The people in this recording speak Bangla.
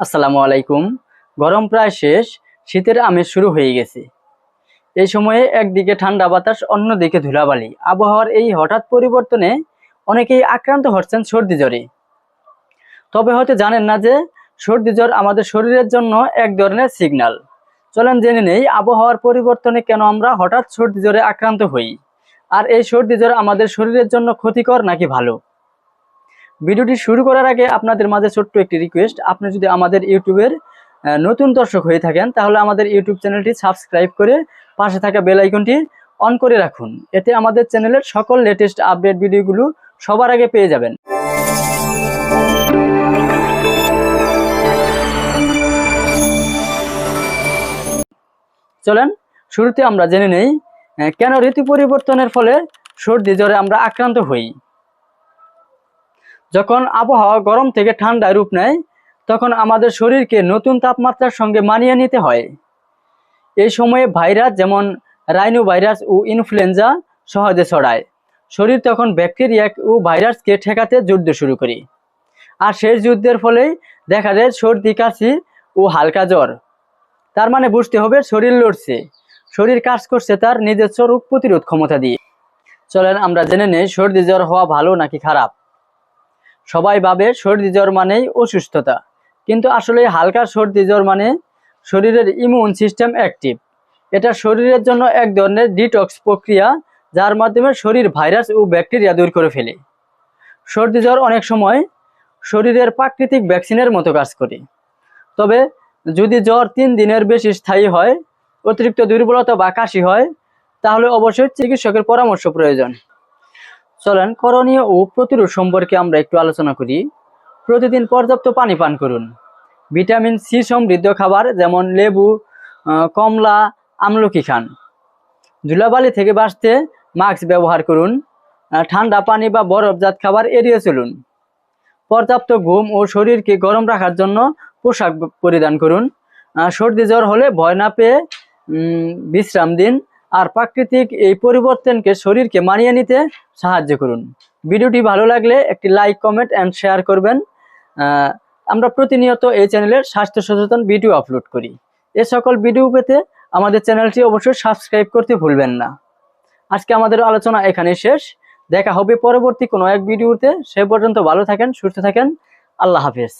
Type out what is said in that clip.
আসসালামু আলাইকুম। গরম প্রায় শেষ, শীতের আমেজ শুরু হয়ে গেছে। এই সময়ে একদিকে ঠান্ডা বাতাস, অন্যদিকে ধুলাবালি। আবহাওয়ার এই হঠাৎ পরিবর্তনে অনেকেই আক্রান্ত হচ্ছেন সর্দি জ্বরে। তবে হয়তো জানেন না যে, সর্দি জ্বর আমাদের শরীরের জন্য এক ধরনের সিগন্যাল চলেন জেনে নেই, আবহাওয়ার পরিবর্তনে কেন আমরা হঠাৎ সর্দি জ্বরে আক্রান্ত হই? আর এই সর্দি জ্বর আমাদের শরীরের জন্য ক্ষতিকর নাকি ভালো? ভিডিওটি শুরু করার আগে আপনাদের মাঝে ছোট্ট একটি রিকোয়েস্ট আপনি যদি আমাদের ইউটিউবের নতুন দর্শক হয়ে থাকেন, তাহলে আমাদের ইউটিউব চ্যানেলটি সাবস্ক্রাইব করে পাশে থাকা বেল আইকনটি অন করে রাখুন। এতে আমাদের চ্যানেলের সকল লেটেস্ট আপডেট ভিডিওগুলো সবার আগে পেয়ে যাবেন। চলেন, শুরুতে আমরা জেনে নেই কেন ঋতু পরিবর্তনের ফলে সর্দি জ্বরে আমরা আক্রান্ত হই। যখন আবহাওয়া গরম থেকে ঠান্ডায় রূপ নেয়, তখন আমাদের শরীরকে নতুন তাপমাত্রার সঙ্গে মানিয়ে নিতে হয়। এই সময়ে ভাইরাস যেমন রাইনো ভাইরাস ও ইনফ্লুয়েঞ্জা সহজে ছড়ায়। শরীর তখন ব্যাকটেরিয়া ও ভাইরাসকে ঠেকাতে যুদ্ধ শুরু করি। আর সেই যুদ্ধের ফলেই দেখা যায় সর্দি, কাশি ও হালকা জ্বর। তার মানে বুঝতে হবে শরীর লড়ছে। শরীর কাজ করছে তার নিজস্ব রোগ প্রতিরোধ ক্ষমতা দিয়ে। চলেন আমরা জেনে নেই সর্দি, জ্বর হওয়া ভালো নাকি খারাপ। সবাই ভাবে সর্দি জ্বর মানেই অসুস্থতা। কিন্তু আসলে হালকা সর্দি জ্বর মানে শরীরের ইমিউন সিস্টেম অ্যাক্টিভ এটা শরীরের জন্য এক ধরনের ডিটক্স প্রক্রিয়া, যার মাধ্যমে শরীর ভাইরাস ও ব্যাকটেরিয়া দূর করে ফেলে। সর্দি জ্বর অনেক সময় শরীরের প্রাকৃতিক ভ্যাকসিনের মতো কাজ করে। তবে যদি জ্বর তিন দিনের বেশি স্থায়ী হয়, অতিরিক্ত দুর্বলতা বা কাশি হয়, তাহলে অবশ্যই চিকিৎসকের পরামর্শ প্রয়োজন। চলেন করণীয় ও প্রতিরোধ সম্পর্কে আমরা একটু আলোচনা করি। প্রতিদিন পর্যাপ্ত পানি পান করুন। ভিটামিন সি সমৃদ্ধ খাবার যেমন লেবু কমলা, আমলকি খান। ধুলাবালি থেকে বাঁচতে মাস্ক ব্যবহার করুন। ঠান্ডা পানি বা বরফজাত খাবার এড়িয়ে চলুন। পর্যাপ্ত ঘুম ও শরীরকে গরম রাখার জন্য পোশাক পরিধান করুন। সর্দি জ্বর হলে ভয় না পেয়ে বিশ্রাম দিন। আর প্রাকৃতিক এই পরিবর্তনকে শরীরকে মানিয়ে নিতে সাহায্য করুন। ভিডিওটি ভালো লাগলে একটি লাইক, কমেন্ট অ্যান্ড শেয়ার করবেন। আমরা প্রতিনিয়ত এই চ্যানেলের স্বাস্থ্য সচেতন ভিডিও আপলোড করি। এ সকল ভিডিও পেতে আমাদের চ্যানেলটি অবশ্যই সাবস্ক্রাইব করতে ভুলবেন না। আজকে আমাদের আলোচনা এখানে শেষ। দেখা হবে পরবর্তী কোনো এক ভিডিওতে। সে পর্যন্ত ভালো থাকেন, সুস্থ থাকেন। আল্লাহ হাফেজ।